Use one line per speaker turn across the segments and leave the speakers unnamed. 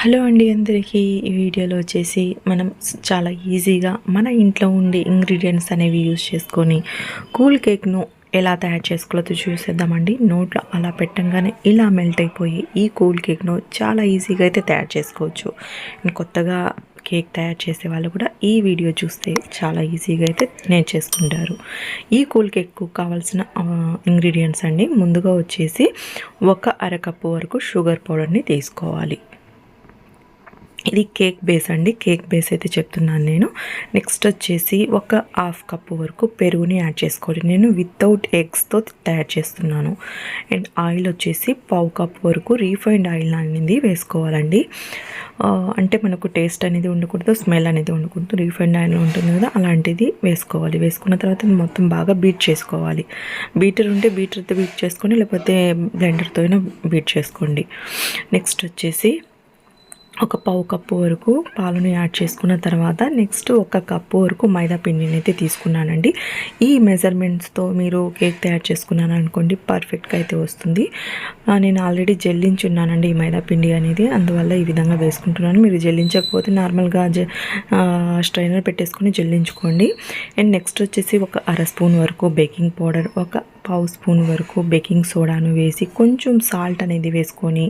Hello అండి అందరికీ. ఈ వీడియోలో వచ్చేసి మనం చాలా ఈజీగా మన ఇంట్లో ఉండే ఇంగ్రీడియంట్స్ అనేవి యూజ్ చేసుకొని కూల్ కేక్ను ఎలా తయారు చేసుకోవాలో చూసేద్దామండి. నోట్లో అలా పెట్టంగానే ఇలా మెల్ట్ అయిపోయి ఈ కూల్ కేక్ను చాలా ఈజీగా అయితే తయారు చేసుకోవచ్చు. కొత్తగా కేక్ తయారు చేసే వాళ్ళు కూడా ఈ వీడియో చూస్తే చాలా ఈజీగా అయితే నేర్చేసుకుంటారు ఈ కూల్ కేక్కు కావాల్సిన ఇంగ్రీడియంట్స్ అండి. ముందుగా వచ్చేసి ఒక అరకప్పు వరకు షుగర్ పౌడర్ని తీసుకోవాలి. ఇది కేక్ బేస్ అండి. కేక్ బేస్ అయితే చెప్తున్నాను నేను. నెక్స్ట్ వచ్చేసి ఒక హాఫ్ కప్ వరకు పెరుగుని యాడ్ చేసుకోవాలి. నేను వితౌట్ ఎగ్స్తో తయారు చేస్తున్నాను. అండ్ ఆయిల్ వచ్చేసి పావు కప్ వరకు రీఫైండ్ ఆయిల్ అనేది వేసుకోవాలండి. అంటే మనకు టేస్ట్ అనేది ఉండకూడదు స్మెల్ అనేది ఉండకూడదు. రీఫైండ్ ఆయిల్ ఉంటుంది కదా అలాంటిది వేసుకోవాలి. వేసుకున్న తర్వాత మొత్తం బాగా బీట్ చేసుకోవాలి. బీటర్ ఉంటే బీటర్తో బీట్ చేసుకొని లేకపోతే బ్లెండర్తో అయినా బీట్ చేసుకోండి. నెక్స్ట్ వచ్చేసి ఒక పావు కప్పు వరకు పాలను యాడ్ చేసుకున్న తర్వాత నెక్స్ట్ ఒక కప్పు వరకు మైదా పిండిని అయితే తీసుకున్నానండి. ఈ మెజర్మెంట్స్తో మీరు కేక్ తయారు చేసుకున్నాను అనుకోండి పర్ఫెక్ట్గా అయితే వస్తుంది. నేను ఆల్రెడీ జల్లించున్నానండి ఈ మైదా పిండి అనేది. అందువల్ల ఈ విధంగా వేసుకుంటున్నాను. మీరు జల్లించకపోతే నార్మల్గా స్ట్రైనర్ పెట్టేసుకొని జల్లించుకోండి. అండ్ నెక్స్ట్ వచ్చేసి ఒక అర స్పూన్ వరకు బేకింగ్ పౌడర్ ఒక పావు స్పూన్ వరకు బేకింగ్ సోడాను వేసి కొంచెం సాల్ట్ అనేది వేసుకొని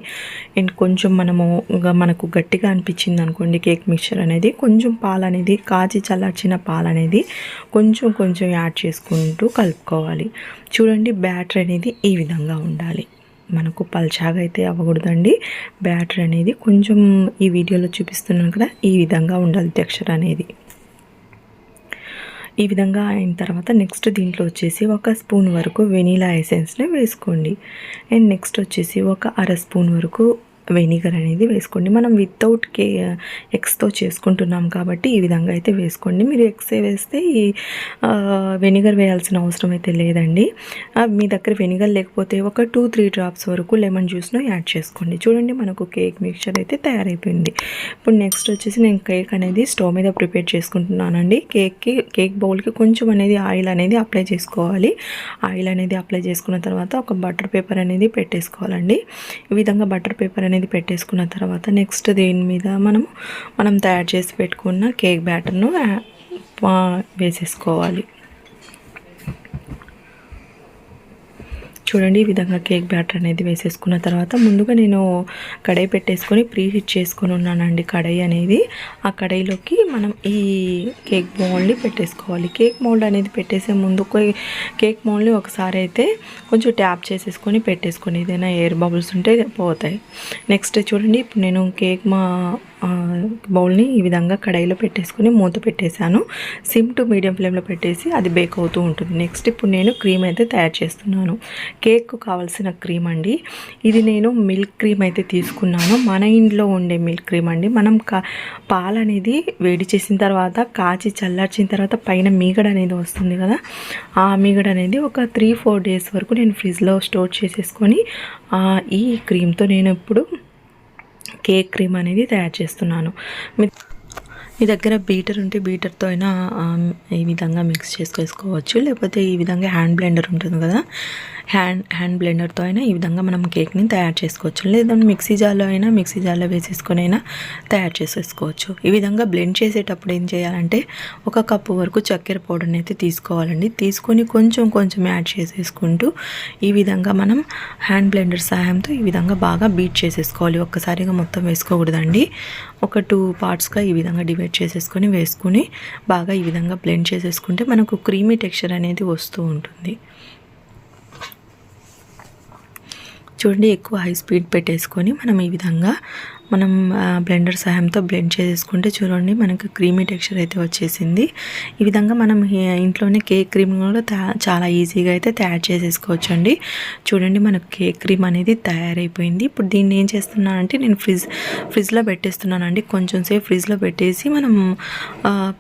అండ్ కొంచెం మనము మనకు గట్టిగా అనిపించింది అనుకోండి కేక్ మిక్చర్ అనేది కొంచెం పాలు అనేది కాచి చల్లార్చిన పాలు అనేది కొంచెం కొంచెం యాడ్ చేసుకుంటూ కలుపుకోవాలి. చూడండి బ్యాటర్ అనేది ఈ విధంగా ఉండాలి. మనకు పల్చాగా అయితే అవ్వకూడదండి. బ్యాటర్ అనేది కొంచెం ఈ వీడియోలో చూపిస్తున్నాను కదా ఈ విధంగా ఉండాలి టెక్స్చర్ అనేది. ఈ విధంగా అయిన తర్వాత నెక్స్ట్ దీంట్లో వచ్చేసి ఒక స్పూన్ వరకు వెనీలా ఎసెన్స్ని వేసుకోండి. అండ్ నెక్స్ట్ వచ్చేసి ఒక అర స్పూన్ వరకు వెనిగర్ అనేది వేసుకోండి. మనం వితౌట్ కే ఎగ్స్తో చేసుకుంటున్నాం కాబట్టి ఈ విధంగా అయితే వేసుకోండి. మీరు ఎగ్సే వేస్తే ఈ వెనిగర్ వేయాల్సిన అవసరం అయితే లేదండి. మీ దగ్గర వెనిగర్ లేకపోతే ఒక టూ త్రీ డ్రాప్స్ వరకు లెమన్ జ్యూస్ను యాడ్ చేసుకోండి. చూడండి మనకు కేక్ మిక్చర్ అయితే తయారైపోయింది. ఇప్పుడు నెక్స్ట్ వచ్చేసి నేను కేక్ అనేది స్టవ్ మీద ప్రిపేర్ చేసుకుంటున్నానండి. కేక్కి కేక్ బౌల్కి కొంచెం అనేది ఆయిల్ అనేది అప్లై చేసుకోవాలి. ఆయిల్ అనేది అప్లై చేసుకున్న తర్వాత ఒక బటర్ పేపర్ అనేది పెట్టేసుకోవాలండి. ఈ విధంగా బటర్ పేపర్ అనేది పెట్టేసుకున్న తర్వాత నెక్స్ట్ దీని మీద మనం మనం తయారు చేసి పెట్టుకున్న కేక్ బ్యాటర్ను వేసేసుకోవాలి. చూడండి ఈ విధంగా కేక్ బ్యాటర్ అనేది వేసేసుకున్న తర్వాత ముందుగా నేను కడాయి పెట్టేసుకొని ప్రీ హీట్ చేసుకొని ఉన్నానండి కడాయి అనేది. ఆ కడాయిలోకి మనం ఈ కేక్ మోల్డ్ని పెట్టేసుకోవాలి. కేక్ మోల్డ్ అనేది పెట్టేసే ముందు కేక్ మోల్డ్ని ఒకసారి అయితే కొంచెం ట్యాప్ చేసేసుకొని పెట్టేసుకొని ఏదైనా ఎయిర్ బబుల్స్ ఉంటే పోతాయి. నెక్స్ట్ చూడండి ఇప్పుడు నేను కేక్ మా బౌల్ని ఈ విధంగా కడాయిలో పెట్టేసుకొని మూత పెట్టేశాను. సిమ్ టు మీడియం ఫ్లేమ్లో పెట్టేసి అది బేక్ అవుతూ ఉంటుంది. నెక్స్ట్ ఇప్పుడు నేను క్రీమ్ అయితే తయారు చేస్తున్నాను. కేక్ కావాల్సిన క్రీమ్ అండి. ఇది నేను మిల్క్ క్రీమ్ అయితే తీసుకున్నాను. మన ఇంట్లో ఉండే మిల్క్ క్రీమ్ అండి. మనం కా పాలు అనేది వేడి చేసిన తర్వాత కాచి చల్లార్చిన తర్వాత పైన మీగడ అనేది వస్తుంది కదా? ఆ మీగడ అనేది ఒక త్రీ ఫోర్ డేస్ వరకు నేను ఫ్రిడ్జ్లో స్టోర్ చేసేసుకొని ఆ, ఈ క్రీమ్తో నేను ఇప్పుడు కేక్ క్రీమ్ అనేది తయారు చేస్తున్నాను. మీ దగ్గర బీటర్ ఉంటే బీటర్తో అయినా ఈ విధంగా మిక్స్ చేసుకోవచ్చు. లేకపోతే ఈ విధంగా హ్యాండ్ బ్లెండర్ ఉంటుంది కదా హ్యాండ్ హ్యాండ్ బ్లెండర్తో అయినా ఈ విధంగా మనం కేక్ని తయారు చేసుకోవచ్చు. లేదంటే మిక్సీ జార్లో అయినా మిక్సీ జార్లో వేసేసుకొని అయినా తయారు చేసేసుకోవచ్చు. ఈ విధంగా బ్లెండ్ చేసేటప్పుడు ఏం చేయాలంటే ఒక కప్పు వరకు చక్కెర పౌడర్ని అయితే తీసుకోవాలండి. తీసుకొని కొంచెం కొంచెం యాడ్ చేసేసుకుంటూ ఈ విధంగా మనం హ్యాండ్ బ్లెండర్ సహాయంతో ఈ విధంగా బాగా బీట్ చేసేసుకోవాలి. ఒక్కసారిగా మొత్తం వేసుకోకూడదండి. ఒక టూ పార్ట్స్గా ఈ విధంగా డివైడ్ చేసేసుకొని వేసుకొని బాగా ఈ విధంగా బ్లెండ్ చేసేసుకుంటే మనకు క్రీమీ టెక్స్చర్ అనేది వస్తూ ఉంటుంది. చూడండి ఎక్కువ హై స్పీడ్ పెట్టేసుకొని మనం ఈ విధంగా మనం బ్లెండర్ సహాయంతో బ్లెండ్ చేసేసుకుంటే చూడండి మనకు క్రీమీ టెక్స్చర్ అయితే వచ్చేసింది. ఈ విధంగా మనం ఇంట్లోనే కేక్ క్రీమ్ కూడా చాలా ఈజీగా అయితే తయారు చేసేసుకోవచ్చు అండి చూడండి మనకు కేక్ క్రీమ్ అనేది తయారైపోయింది. ఇప్పుడు దీన్ని ఏం చేస్తున్నానంటే నేను ఫ్రిడ్జ్ ఫ్రిడ్జ్లో పెట్టేస్తున్నానండి. కొంచెం సేపు ఫ్రిడ్జ్లో పెట్టేసి మనం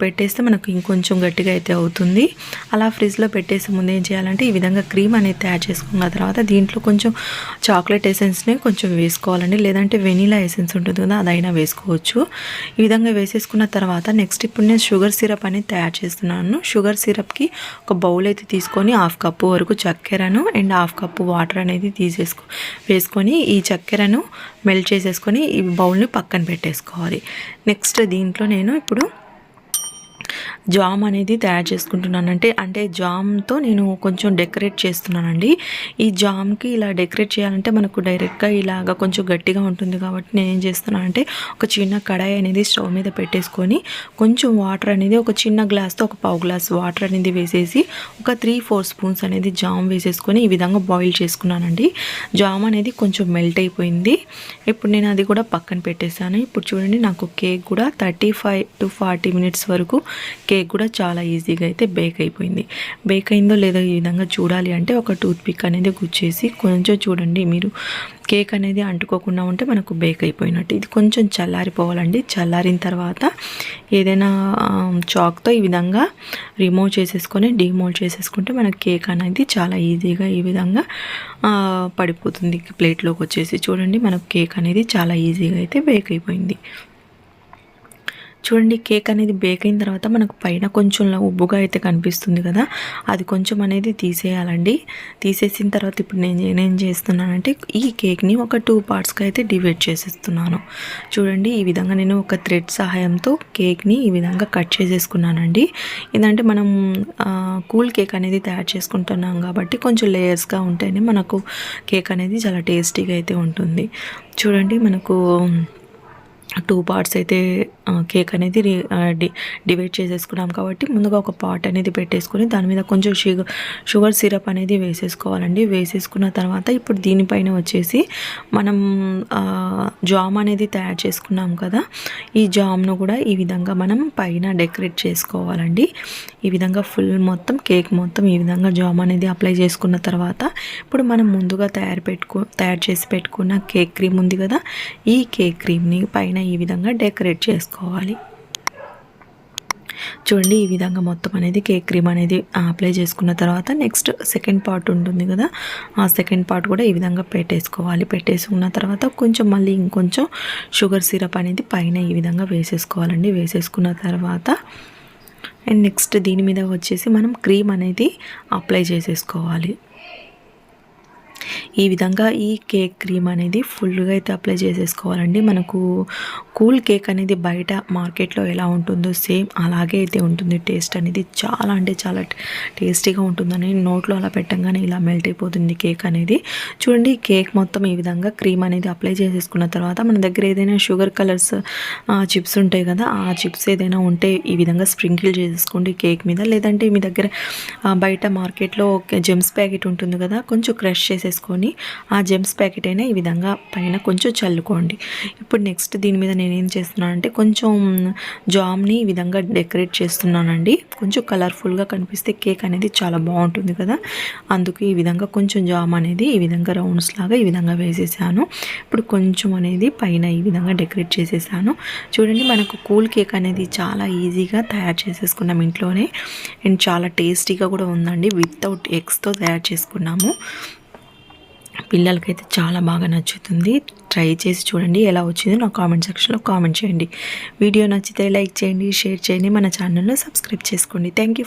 పెట్టేస్తే మనకు ఇంకొంచెం గట్టిగా అయితే అవుతుంది. అలా ఫ్రిడ్జ్లో పెట్టేసే ముందు ఏం చేయాలంటే ఈ విధంగా క్రీమ్ అనేది తయారు చేసుకున్న తర్వాత దీంట్లో కొంచెం చాక్లెట్ ఎసెన్స్ని కొంచెం వేసుకోవాలండి. లేదంటే వెనీలా ఎసెన్స్ ఉంటుంది కదా అదైనా వేసుకోవచ్చు. ఈ విధంగా వేసేసుకున్న తర్వాత నెక్స్ట్ ఇప్పుడు నేను షుగర్ సిరప్ అనేది తయారు చేస్తున్నాను. షుగర్ సిరప్కి ఒక బౌల్ అయితే తీసుకొని హాఫ్ కప్పు వరకు చక్కెరను అండ్ హాఫ్ కప్పు వాటర్ అనేది తీసేసుకో వేసుకొని ఈ చక్కెరను మెల్ట్ చేసేసుకొని ఈ బౌల్ని పక్కన పెట్టేసుకోవాలి. నెక్స్ట్ దీంట్లో నేను ఇప్పుడు జామ్ అనేది తయారు చేసుకుంటున్నాను అంటే అంటే జామ్తో నేను కొంచెం డెకరేట్ చేస్తున్నానండి. ఈ జామ్కి ఇలా డెకరేట్ చేయాలంటే మనకు డైరెక్ట్గా ఇలాగ కొంచెం గట్టిగా ఉంటుంది కాబట్టి నేను ఏం చేస్తున్నానంటే ఒక చిన్న కడాయి అనేది స్టవ్ మీద పెట్టేసుకొని కొంచెం వాటర్ అనేది ఒక చిన్న గ్లాస్తో ఒక పావు గ్లాస్ వాటర్ అనేది వేసేసి ఒక త్రీ ఫోర్ స్పూన్స్ అనేది జామ్ వేసేసుకొని ఈ విధంగా బాయిల్ చేసుకున్నానండి. జామ్ అనేది కొంచెం మెల్ట్ అయిపోయింది. ఇప్పుడు నేను అది కూడా పక్కన పెట్టేశాను. ఇప్పుడు చూడండి నాకు కేక్ కూడా thirty five to forty minutes వరకు కేక్ కూడా చాలా ఈజీగా అయితే బేక్ అయిపోయింది. బేక్ అయిందో లేదో ఈ విధంగా చూడాలి అంటే ఒక టూత్ పిక్ అనేది గుచ్చేసి కొంచెం చూడండి మీరు. కేక్ అనేది అంటుకోకుండా ఉంటే మనకు బేక్ అయిపోయినట్టు. ఇది కొంచెం చల్లారిపోవాలండి. చల్లారిన తర్వాత ఏదైనా చాక్తో ఈ విధంగా రిమూవ్ చేసేసుకొని డిమోల్డ్ చేసేసుకుంటే మనకు కేక్ అనేది చాలా ఈజీగా ఈ విధంగా పడిపోతుంది. ప్లేట్లోకి వచ్చేసి చూడండి మనకు కేక్ అనేది చాలా ఈజీగా అయితే బేక్ అయిపోయింది. చూడండి కేక్ అనేది బేక్ అయిన తర్వాత మనకు పైన కొంచెం ఉబ్బుగా అయితే కనిపిస్తుంది కదా అది కొంచెం అనేది తీసేయాలండి. తీసేసిన తర్వాత ఇప్పుడు నేను నేనేం చేస్తున్నానంటే ఈ కేక్ని ఒక టూ పార్ట్స్గా అయితే డివైడ్ చేసేస్తున్నాను. చూడండి ఈ విధంగా నేను ఒక థ్రెడ్ సహాయంతో కేక్ని ఈ విధంగా కట్ చేసేసుకున్నానండి. ఏంటంటే మనం కూల్ కేక్ అనేది తయారు చేసుకుంటున్నాం కాబట్టి కొంచెం లేయర్స్గా ఉంటేనే మనకు కేక్ అనేది చాలా టేస్టీగా అయితే ఉంటుంది. చూడండి మనకు టూ పార్ట్స్ అయితే కేక్ అనేది డివైడ్ చేసేసుకున్నాం కాబట్టి ముందుగా ఒక పాట్ అనేది పెట్టేసుకొని దాని మీద కొంచెం షుగర్ షుగర్ సిరప్ అనేది వేసేసుకోవాలండి. వేసేసుకున్న తర్వాత ఇప్పుడు దీనిపైన వచ్చేసి మనం జామ్ అనేది తయారు చేసుకున్నాం కదా ఈ జామ్ను కూడా ఈ విధంగా మనం పైన డెకరేట్ చేసుకోవాలండి. ఈ విధంగా ఫుల్ మొత్తం కేక్ మొత్తం ఈ విధంగా జామ్ అనేది అప్లై చేసుకున్న తర్వాత ఇప్పుడు మనం ముందుగా తయారు పెట్టుకో తయారు చేసి పెట్టుకున్న కేక్ క్రీమ్ ఉంది కదా ఈ కేక్ క్రీమ్ని పైన ఈ విధంగా డెకరేట్ చేసుకోవాలి. చూడండి ఈ విధంగా మొత్తం అనేది కేక్ క్రీమ్ అనేది అప్లై చేసుకున్న తర్వాత నెక్స్ట్ సెకండ్ పార్ట్ ఉంటుంది కదా ఆ సెకండ్ పార్ట్ కూడా ఈ విధంగా పెట్టేసుకోవాలి. పెట్టేసుకున్న తర్వాత కొంచెం మళ్ళీ ఇంకొంచెం షుగర్ సిరప్ అనేది పైన ఈ విధంగా వేసేసుకోవాలండి. వేసేసుకున్న తర్వాత అండ్ నెక్స్ట్ దీని మీద వచ్చేసి మనం క్రీమ్ అనేది అప్లై చేసేసుకోవాలి. ఈ విధంగా ఈ కేక్ క్రీమ్ అనేది ఫుల్గా అయితే అప్లై చేసేసుకోవాలండి. మనకు కూల్ కేక్ అనేది బయట మార్కెట్లో ఎలా ఉంటుందో సేమ్ అలాగే అయితే ఉంటుంది. టేస్ట్ అనేది చాలా అంటే చాలా టేస్టీగా ఉంటుందని నోట్లో అలా పెట్టంగానే ఇలా మెల్ట్ అయిపోతుంది కేక్ అనేది. చూడండి కేక్ మొత్తం ఈ విధంగా క్రీమ్ అనేది అప్లై చేసేసుకున్న తర్వాత మన దగ్గర ఏదైనా షుగర్ కలర్స్ చిప్స్ ఉంటాయి కదా ఆ చిప్స్ ఏదైనా ఉంటే ఈ విధంగా స్ప్రింకిల్ చేసేసుకోండి కేక్ మీద. లేదంటే మీ దగ్గర బయట మార్కెట్లో జెమ్స్ ప్యాకెట్ ఉంటుంది కదా కొంచెం క్రష్ చేసేసుకొని ఆ జెమ్స్ ప్యాకెట్ అయినా ఈ విధంగా పైన కొంచెం చల్లుకోండి. ఇప్పుడు నెక్స్ట్ దీని మీద నేను నేనేం చేస్తున్నానంటే కొంచెం జామ్ని ఈ విధంగా డెకరేట్ చేస్తున్నానండి. కొంచెం కలర్ఫుల్గా కనిపిస్తే కేక్ అనేది చాలా బాగుంటుంది కదా. అందుకు ఈ విధంగా కొంచెం జామ్ అనేది ఈ విధంగా రౌండ్స్ లాగా ఈ విధంగా వేసేసాను. ఇప్పుడు కొంచెం అనేది పైన ఈ విధంగా డెకరేట్ చేసేసాను. చూడండి మనకు కూల్ కేక్ అనేది చాలా ఈజీగా తయారు చేసేసుకున్నాం ఇంట్లోనే. అండ్ చాలా టేస్టీగా కూడా ఉందండి. వితౌట్ ఎగ్స్తో తయారు చేసుకున్నాము. పిల్లలకైతే చాలా బాగా నచ్చుతుంది. ట్రై చేసి చూడండి ఎలా వచ్చిందో నా కామెంట్ సెక్షన్లో కామెంట్ చేయండి. వీడియో నచ్చితే లైక్ చేయండి షేర్ చేయండి. మన ఛానల్ను సబ్స్క్రైబ్ చేసుకోండి. Thank you